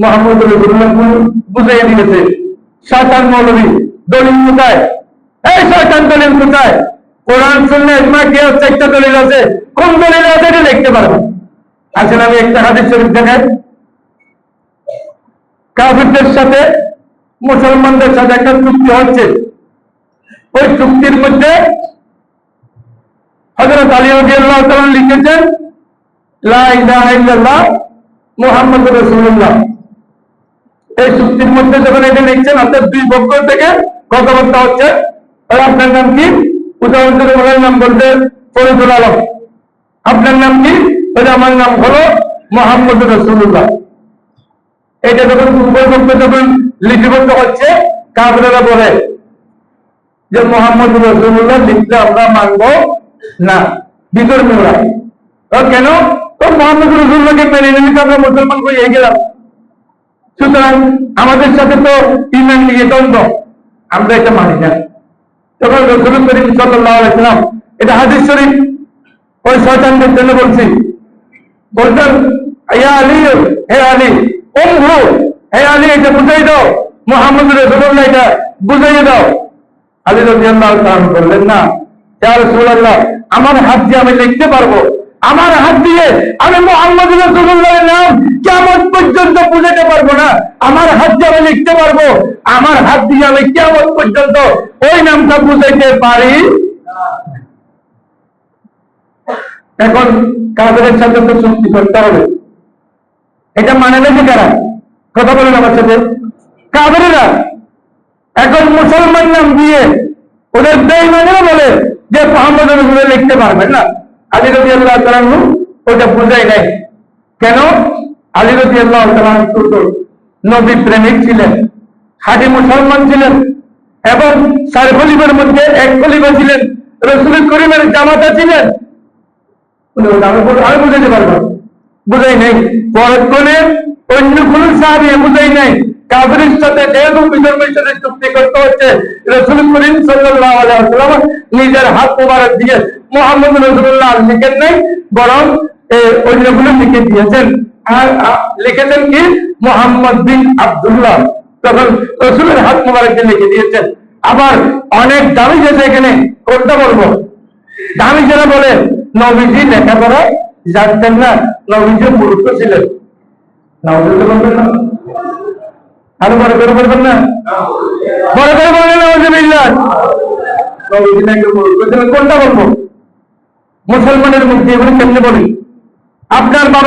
মোহাম্মদ দিয়েছে। কোথায়? কোরআন কি একটা হাদিস কাফিরদের সাথে মুসলমানদের সাথে একটা চুক্তি হচ্ছে। ওই চুক্তির মধ্যে হযরত আলী রাদিয়াল্লাহু তাআলা লিখেছেন, লা ইলাহা এই চুক্তির মধ্যে যখন এটা লিখছেন আপনার দুই পক্ষ থেকে কথাবার্তা হচ্ছে, আর আপনার নাম কি? উদাহরণ নাম বলতে ফরিদুল আলম। আপনার নাম কি? যে আমার নাম হলো মোহাম্মদ রসুল্লাহ এটা যখন উভয় পক্ষ যখন লিপিবদ্ধ হচ্ছে কাবরেরা বলে যে মোহাম্মদ রসুল্লাহ লিখতে আমরা মানবো না তো কেন? তো মোহাম্মদ রসুল্লাহকে মেনে নিলে তো আমরা মুসলমান হয়ে গেলাম। সুতরাং আমাদের সাথে তো ইমান নিয়ে দ্বন্দ্ব। আমরা এটা মানি না। তখন রসুল করিম আলাইসালাম এটা হাদিস শরীফ ওই শয়তানদের জন্য বলছি বলতেন ইয়া আলী, হে আলী ওম হু আলী, এটা বুঝাই দাও। মোহাম্মদ রসুল্লাহ এটা বুঝাইয়ে দাও। আলী রবি আল্লাহ বললেন, না, ইয়া রাসূলুল্লাহ, আমার হাত দিয়ে আমি লিখতে পারব। আমার হাত দিয়ে আমি মোহাম্মদ রসুল্লাহের নাম পর্যন্ত বুঝাতে পারব না। আমার হাত দিয়ে আমি লিখতে পারব। আমার হাত দিয়ে আমি কেমন পর্যন্ত ওই নামটা বুঝাইতে পারি এখন কাদের সাথে তো চুক্তি করতে হবে। এটা মানে নাকি কারা? কথা বলেন আমার সাথে। কাদেরা এখন মুসলমান নাম দিয়ে ওদের বেইমানেরা বলে যে মোহাম্মদ লিখতে পারবেন না। আল্লাহ ওটা বুঝাই নাই। কেন? আলী রবি নবী প্রেমিক ছিলেন, হাজি মুসলমান ছিলেন এবং চার খলিফের মধ্যে এক ছিলেন, রসুল করিমের জামাতা ছিলেন। আমি বুঝাইতে পারব বুঝাই নাই। পরক্ষণে অন্য কোন সাহাবি বুঝাই নাই। সাথে চুক্তি হচ্ছে নিজের হাত মোবারক দিয়ে মোহাম্মদ রসুল্লাহ লিখেন নাই, বরং অন্যগুলো লিখে দিয়েছেন। লিখেছেন কি? মোহাম্মদ বিন আব্দুল্লাহ। তখন রসুলের হাত মোবারক দিয়ে লিখে দিয়েছেন। আবার অনেক দামি যেছে এখানে বলব? দামি যারা বলে, নবীজি লেখাপড়া জানতেন না, নবীজি ছিলেন। বলবেন না? করে বলবেন কোনটা বলব? মুসলমানের মুক্তি এগুলো কেমনে বলি? আপনার